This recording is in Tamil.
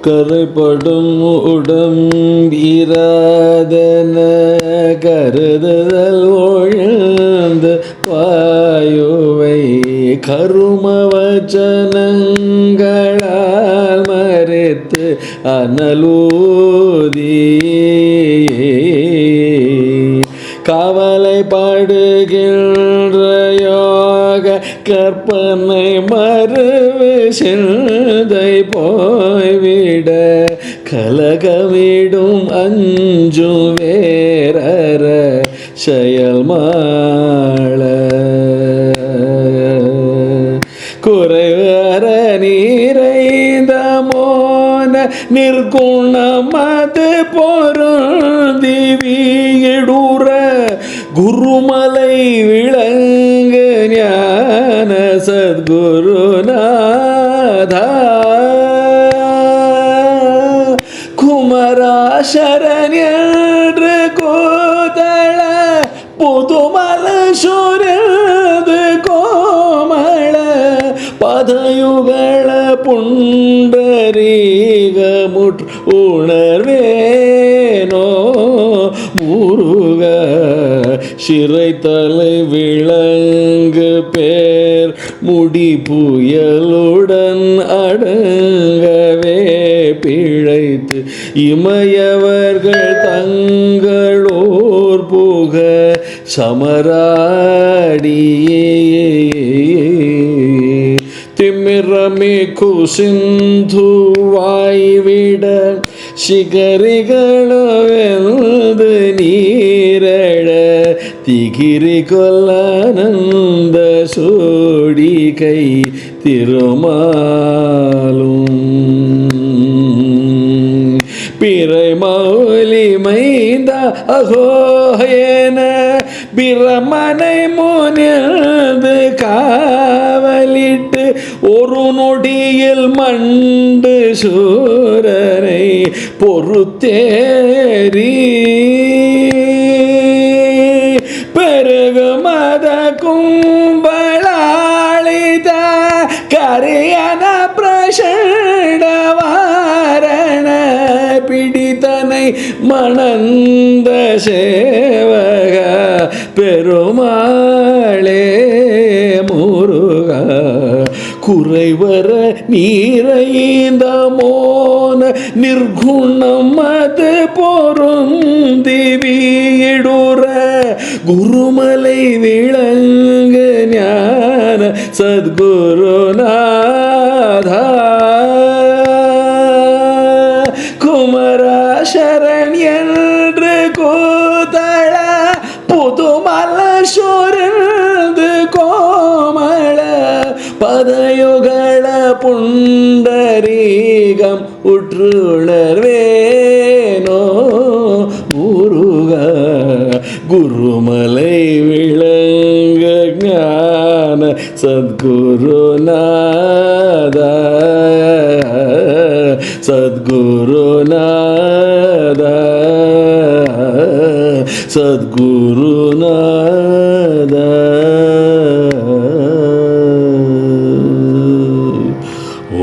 கரைப்படும் உடம்பிராதன கருதுதல் ஒழுந்த வாயுவை கருமவச்சனங்களால் மறைத்து அனலூதி. கவலைப்படுகின்ற யோக கற்பனை மறுவு சிந்தை போய்விட கலகவிடும் அஞ்சு வேற செயல் மாள. குறைவர நீரைந்த மோன நிற்குணமது பொருள் திவியிடுற குருமலை விளங்க சத்குருநாதா. குமராசரன் கோதள புதுமல சுரது கோமள. பதயுகள புண்டரீகமுற்று உணர்வேனோ முருக. சிறை தலை விளங்கு பேர் முடி புயலுடன் அடங்கவே பிழைத்து இமையவர்கள் தங்களோர் புக சமராடியே. திமிரமே குசிந்து வாய்விட சிகரிகளவெந்து நீரழ திகிரி கொல்லானந்த சோடிகை திருமாலும். பிறை மௌலி மைந்த அகோயன பிரமனை முனிந்து காவலிட்டு ஒரு நொடியில் மண்டு சூரரை பொறுத்தேரீ மணந்த சேவக பெருமாளே முருக. குறைவர நீரைந்த மோன நிர்குணம் அது போரும் வீடுற குருமலை விளங்கு ஞான சத்குருநா புதுமல சொருந்து கோமள பதயுகள புண்டரீகம் உற்றுணர்வேனோ முருக குருமலை விளங்க ஞான சத்குருநாதா சத்குருநாதா சத்குருநாத ஓ.